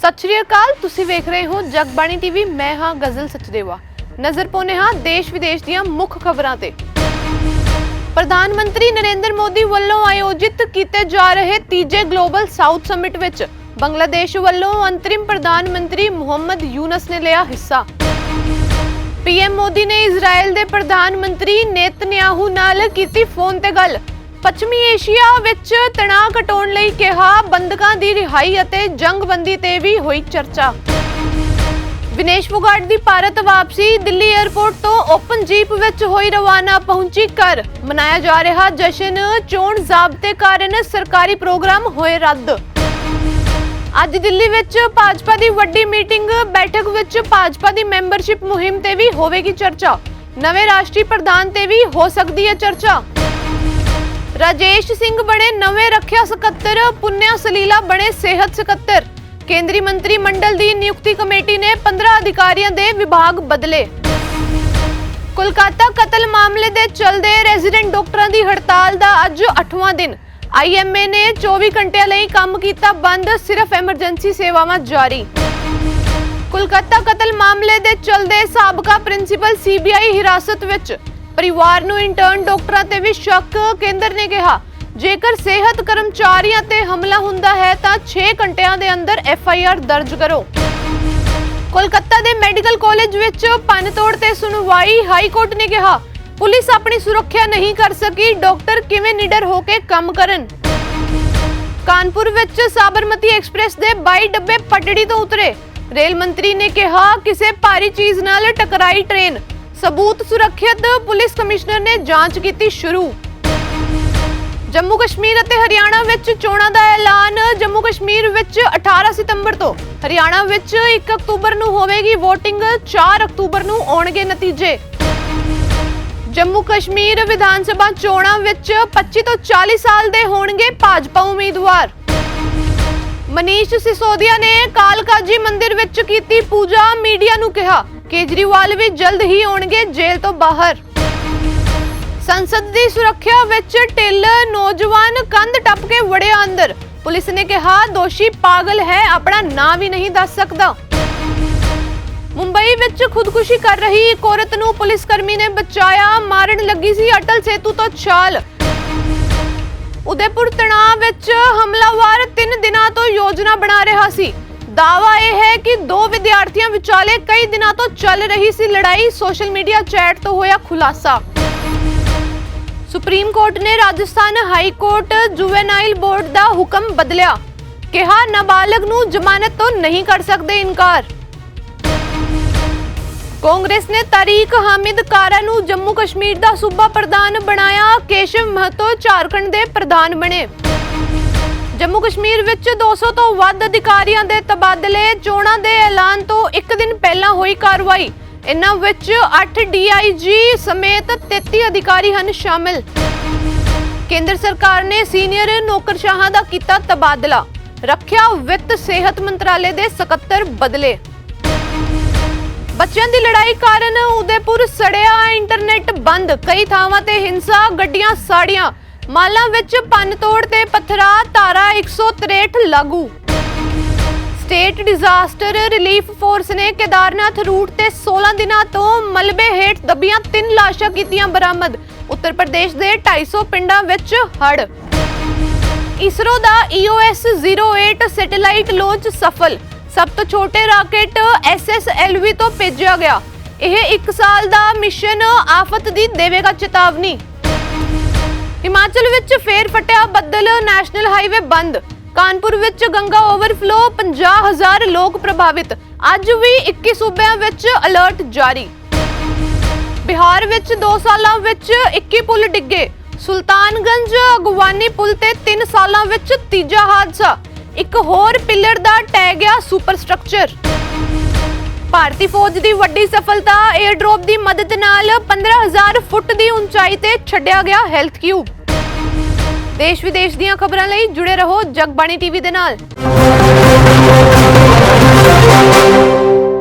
ਸਤਿ ਸ਼੍ਰੀ ਅਕਾਲ, ਤੁਸੀਂ ਵੇਖ ਰਹੇ ਹੋ ਜਗਬਾਣੀ ਟੀਵੀ, ਮੈਂ ਹਾਂ ਗਜ਼ਲ ਸਚਦੇਵਾ। ਨਜ਼ਰ ਪਾਉਂਦੇ ਹਾਂ ਦੇਸ਼ ਵਿਦੇਸ਼ ਦੀਆਂ ਮੁੱਖ ਖਬਰਾਂ ਤੇ। ਪ੍ਰਧਾਨ ਮੰਤਰੀ ਨਰਿੰਦਰ ਮੋਦੀ ਵੱਲੋਂ ਆਯੋਜਿਤ ਕੀਤੇ ਜਾ ਰਹੇ ਤੀਜੇ ਗਲੋਬਲ ਸਾਊਥ ਸਮਿਟ ਵਿੱਚ ਬੰਗਲਾਦੇਸ਼ ਵੱਲੋਂ ਅੰਤਰਿਮ ਪ੍ਰਧਾਨ ਮੰਤਰੀ ਮੁਹੰਮਦ ਯੂਨਸ ਨੇ ਲਿਆ ਹਿੱਸਾ। ਪੀਐਮ ਮੋਦੀ ਨੇ ਇਜ਼ਰਾਈਲ ਦੇ ਪ੍ਰਧਾਨ ਮੰਤਰੀ ਨੇਤਨਯਾਹੂ ਨਾਲ ਕੀਤੀ ਫੋਨ ਤੇ ਗੱਲ। ਪੱਛਮੀ ਏਸ਼ੀਆ ਵਿੱਚ ਤਣਾਅ ਘਟਾਉਣ ਲਈ ਕਿਹਾ, ਬੰਦਕਾਂ ਦੀ ਰਿਹਾਈ ਅਤੇ ਜੰਗਬੰਦੀ ਤੇ ਵੀ ਹੋਈ ਚਰਚਾ। ਵਿਨੇਸ਼ ਫੋਗਾਟ ਦੀ ਭਾਰਤ ਵਾਪਸੀ ਦਿੱਲੀ 에ਅਰਪੋਰਟ ਤੋਂ ਓਪਨ ਜੀਪ ਵਿੱਚ ਹੋਈ ਰਵਾਨਾ ਪਹੁੰਚੀ ਕਰ ਮਨਾਇਆ ਜਾ ਰਿਹਾ ਜਸ਼ਨ, ਚੋਣ ਜ਼ਾਬਤੇ ਕਾਰਨ ਸਰਕਾਰੀ ਪ੍ਰੋਗਰਾਮ ਹੋਏ ਰੱਦ। ਅੱਜ ਦਿੱਲੀ ਵਿੱਚ ਭਾਜਪਾ ਦੀ ਵੱਡੀ ਮੀਟਿੰਗ, ਬੈਠਕ ਵਿੱਚ ਭਾਜਪਾ ਦੀ ਮੈਂਬਰਸ਼ਿਪ ਮੁਹਿੰਮ ਤੇ ਵੀ ਹੋਵੇਗੀ ਚਰਚਾ। ਨਵੇਂ ਰਾਸ਼ਟਰੀ ਪ੍ਰਧਾਨ ਤੇ ਵੀ ਹੋ ਸਕਦੀ ਹੈ ਚਰਚਾ। ਰਾਜੇਸ਼ ਸਿੰਘ ਬਣੇ, ਨਵੇਂ ਰੱਖਿਆ ਸਕੱਤਰ, ਪੁੰਨਿਆ ਸਲੀਲਾ ਬਣੇ, ਸਿਹਤ ਸਕੱਤਰ। ਕੇਂਦਰੀ ਮੰਤਰੀ ਮੰਡਲ ਦੀ ਨਿਯੁਕਤੀ ਕਮੇਟੀ ਨੇ 15 ਅਧਿਕਾਰੀਆਂ ਦੇ ਵਿਭਾਗ ਬਦਲੇ। ਕੋਲਕਾਤਾ ਕਤਲ ਮਾਮਲੇ ਦੇ ਚਲਦੇ ਰੈਜ਼ੀਡੈਂਟ ਡਾਕਟਰਾਂ ਦੀ ਹੜਤਾਲ ਦਾ ਅੱਜ 8ਵਾਂ ਦਿਨ। ਆਈਐਮਏ ਨੇ 24 ਘੰਟਿਆਂ ਲਈ ਕੰਮ ਕੀਤਾ ਬੰਦ, ਸਿਰਫ ਐਮਰਜੈਂਸੀ ਸੇਵਾਵਾਂ ਜਾਰੀ। ਕੋਲਕਾਤਾ ਕਤਲ ਮਾਮਲੇ ਦੇ ਚਲਦੇ ਸਾਬਕਾ ਪ੍ਰਿੰਸੀਪਲ ਸੀਬੀਆਈ ਹਿਰਾਸਤ ਵਿੱਚ। ਪਰਿਵਾਰ ਨੂੰ ਇੰਟਰਨ ਡਾਕਟਰਾਂ ਤੇ ਵੀ ਸ਼ੱਕ, ਕੇਂਦਰ ਨੇ ਕਿਹਾ। ਜੇਕਰ ਸਿਹਤ ਕਰਮਚਾਰੀਆਂ ਤੇ ਹਮਲਾ ਹੁੰਦਾ ਹੈ, ਤਾਂ 6 ਘੰਟਿਆਂ ਦੇ ਅੰਦਰ ਐਫਆਈਆਰ ਦਰਜ ਕਰੋ। ਕੋਲਕਾਤਾ ਦੇ ਮੈਡੀਕਲ ਕਾਲਜ ਵਿੱਚ ਪੰਨਤੋੜ ਤੇ ਸੁਣਵਾਈ ਹਾਈ ਕੋਰਟ ਨੇ ਕਿਹਾ। ਪੁਲਿਸ ਆਪਣੀ ਸੁਰੱਖਿਆ ਨਹੀਂ ਕਰ ਸਕੀ, ਡਾਕਟਰ ਕਿਵੇਂ ਨਿਡਰ ਹੋ ਕੇ ਕੰਮ ਕਰਨ? ਕਾਨਪੁਰ ਵਿੱਚ ਸਾਬਰਮਤੀ ਐਕਸਪ੍ਰੈਸ ਦੇ 22 ਡੱਬੇ ਪਟੜੀ ਤੋਂ ਉਤਰੇ। ਰੇਲ ਮੰਤਰੀ ਨੇ ਕਿਹਾ, ਕਿਸੇ ਭਾਰੀ ਚੀਜ਼ ਨਾਲ ਟਕਰਾਈ ਟ੍ਰੇਨ। ਸਬੂਤ ਸੁਰੱਖਿਅਤ ਪੁਲਿਸ ਕਮਿਸ਼ਨਰ ਨੇ ਜਾਂਚ ਕੀਤੀ ਸ਼ੁਰੂ। ਜੰਮੂ ਕਸ਼ਮੀਰ ਅਤੇ ਹਰਿਆਣਾ ਵਿੱਚ ਚੋਣਾਂ ਦਾ ਐਲਾਨ, ਜੰਮੂ ਕਸ਼ਮੀਰ ਵਿੱਚ 18 ਸਤੰਬਰ ਤੋਂ। ਹਰਿਆਣਾ ਵਿੱਚ 1 ਅਕਤੂਬਰ ਨੂੰ ਹੋਵੇਗੀ VOTING 4 ਅਕਤੂਬਰ ਨੂੰ ਆਉਣਗੇ ਨਤੀਜੇ। ਜੰਮੂ ਕਸ਼ਮੀਰ ਵਿਧਾਨ ਸਭਾ ਚੋਣਾਂ ਵਿੱਚ 25 ਤੋਂ 40 ਸਾਲ ਦੇ ਹੋਣਗੇ ਭਾਜਪਾ ਉਮੀਦਵਾਰ। ਮਨੀਸ਼ ਸਿਸੋਦੀਆ ਨੇ ਕਾਲਕਾਜੀ ਮੰਦਿਰ ਵਿੱਚ ਕੀਤੀ ਪੂਜਾ। ਮੀਡੀਆ ਨੂੰ ਕਿਹਾ, ਕੇਜਰੀਵਾਲ ਵੀ ਜਲਦ ਹੀ ਆਉਣਗੇ ਜੇਲ੍ਹ ਤੋਂ ਬਾਹਰ। ਸੰਸਦ ਦੀ ਸੁਰੱਖਿਆ ਵਿੱਚ ਢਿੱਲ, ਨੌਜਵਾਨ ਕੰਧ ਟੱਪ ਕੇ ਵੜਿਆ ਅੰਦਰ। ਪੁਲਿਸ ਨੇ ਕਿਹਾ, ਦੋਸ਼ੀ ਪਾਗਲ ਹੈ, ਆਪਣਾ ਨਾਂ ਵੀ ਨਹੀਂ ਦੱਸ ਸਕਦਾ। ਮੁੰਬਈ ਵਿੱਚ ਖੁਦਕੁਸ਼ੀ ਕਰ ਰਹੀ ਇੱਕ ਔਰਤ ਨੂੰ ਪੁਲਿਸ ਕਰਮੀ ਨੇ ਬਚਾਇਆ। ਮਾਰਨ ਲੱਗੀ ਸੀ ਅਟਲ ਸੇਤੂ ਤੋਂ ਛਾਲ। ਉਦੈਪੁਰ ਤਣਾਅ ਵਿੱਚ ਹਮਲਾਵਰ 3 ਦਿਨਾਂ ਤੋਂ ਯੋਜਨਾ ਬਣਾ ਰਿਹਾ ਸੀ। ਦਾਵਾ ਇਹ ਹੈ ਕਿ ਦੋ ਵਿਦਿਆਰਥੀਆਂ ਵਿਚਾਲੇ ਕਈ ਦਿਨਾਂ ਤੋਂ ਚੱਲ ਰਹੀ ਸੀ ਲੜਾਈ, ਸੋਸ਼ਲ ਮੀਡੀਆ ਚੈਟ ਤੋਂ ਹੋਇਆ ਖੁਲਾਸਾ। ਸੁਪਰੀਮ ਕੋਰਟ ਨੇ Rajasthan high court juvenile board ਦਾ ਹੁਕਮ ਬਦਲਿਆ। ਕਿਹਾ, ਨਾਬਾਲਗ ਨੂੰ ਜ਼ਮਾਨਤ ਤੋਂ ਨਹੀਂ ਕਰ ਸਕਦੇ ਇਨਕਾਰ। ਕਾਂਗਰਸ ਨੇ ਤਾਰੀਕ ਹਾਮਿਦ ਕਾਰਾ ਨੂੰ ਜੰਮੂ ਕਸ਼ਮੀਰ ਦਾ ਸੂਬਾ ਪ੍ਰਧਾਨ ਬਣਾਇਆ। ਕੇਸ਼ਵ ਮਹਤੋ ਝਾਰਖੰਡ ਦੇ ਪ੍ਰਧਾਨ ਬਣੇ। ਜੰਮੂ ਕਸ਼ਮੀਰ ਵਿੱਚ 200 ਤੋਂ ਵੱਧ ਅਧਿਕਾਰੀਆਂ ਦੇ ਤਬਾਦਲੇ, ਚੋਣਾਂ ਦੇ ਐਲਾਨ ਤੋਂ ਇੱਕ ਦਿਨ ਪਹਿਲਾਂ ਹੋਈ ਕਾਰਵਾਈ। ਇਨ੍ਹਾਂ ਵਿੱਚ 8 ਡੀਆਈਜੀ ਸਮੇਤ 33 ਅਧਿਕਾਰੀ ਹਨ ਸ਼ਾਮਿਲ। ਕੇਂਦਰ ਸਰਕਾਰ ਨੇ ਸੀਨੀਅਰ ਨੌਕਰਸ਼ਾਹਾਂ ਦਾ ਕੀਤਾ ਤਬਾਦਲਾ। ਰੱਖਿਆ ਵਿੱਤ ਸਿਹਤ ਮੰਤਰਾਲੇ ਦੇ ਸਕੱਤਰ ਬਦਲੇ। ਬੱਚਿਆਂ ਦੀ ਲੜਾਈ ਕਾਰਨ ਉਦੈਪੁਰ ਸੜਿਆ, ਇੰਟਰਨੈਟ ਬੰਦ, ਕਈ ਥਾਵਾਂ ਤੇ ਹਿੰਸਾ, ਗੱਡੀਆਂ, ਸਾੜੀਆਂ। ਮਾਲਾਂ ਵਿੱਚ ਪੰਨ ਤੋੜ ਤੇ ਪੱਥਰਾ ਧਾਰਾ 163 ਲਾਗੂ। ਸਟੇਟ ਡਿਜ਼ਾਸਟਰ ਰਿਲੀਫ ਫੋਰਸ ਨੇ ਕੇਦਾਰਨਾਥ ਰੂਟ ਤੇ 16 ਦਿਨਾਂ ਤੋਂ ਮਲਬੇ ਹੇਠ ਦਬੀਆਂ ਤਿੰਨ ਲਾਸ਼ਾਂ ਕੀਤੀਆਂ ਬਰਾਮਦ। ਉੱਤਰ ਪ੍ਰਦੇਸ਼ ਦੇ 250 ਪਿੰਡਾਂ ਵਿੱਚ ਹੜ ਇਸਰੋ ਦਾ E EOS 08 ਸੈਟੇਲਾਈਟ ਲਾਂਚ ਸਫਲ। ਸਭ ਤੋਂ ਛੋਟੇ ਰਾਕੇਟ SSLV ਤੋਂ ਭੇਜਿਆ ਗਿਆ। ਇਹ 1 ਸਾਲ ਦਾ ਮਿਸ਼ਨ ਆਫਤ ਦੀ ਦੇਵੇਗਾ ਚੇਤਾਵਨੀ। ਹਿਮਾਚਲ ਵਿੱਚ ਫੇਰ ਫਟਿਆ ਬੱਦਲ, ਨੈਸ਼ਨਲ ਹਾਈਵੇ ਬੰਦ। ਕਾਨਪੁਰ ਵਿੱਚ ਗੰਗਾ ਓਵਰਫਲੋ 50000 ਲੋਕ ਪ੍ਰਭਾਵਿਤ। ਅੱਜ ਵੀ 21 ਸੂਬਿਆਂ ਵਿੱਚ ਅਲਰਟ ਜਾਰੀ। ਬਿਹਾਰ ਵਿੱਚ 2 ਸਾਲਾਂ ਵਿੱਚ 21 ਪੁਲ ਡਿੱਗੇ। ਸੁਲਤਾਨਗੰਜ, ਅਗਵਾਨੀ ਪੁਲ ਤੇ 3 ਸਾਲਾਂ ਵਿੱਚ ਤੀਜਾ ਹਾਦਸਾ। ਇੱਕ ਹੋਰ ਪਿਲਰ ਦਾ ਟੈ ਗਿਆ ਸੁਪਰ ਸਟਰਕਚਰ ਭਾਰਤੀ ਫੌਜ ਦੀ ਵੱਡੀ ਸਫਲਤਾ 에ਅਰ ਡ੍ਰੌਪ ਦੀ ਮਦਦ ਨਾਲ 15000 ਫੁੱਟ ਦੀ ਉਚਾਈ ਤੇ ਛੱਡਿਆ ਗਿਆ ਹੈਲਥ ਕਿਊਬ ਦੇਸ਼ ਵਿਦੇਸ਼ ਦੀਆਂ ਖਬਰਾਂ ਲਈ ਜੁੜੇ ਰਹੋ ਜਗਬਾਣੀ ਟੀਵੀ ਦੇ ਨਾਲ।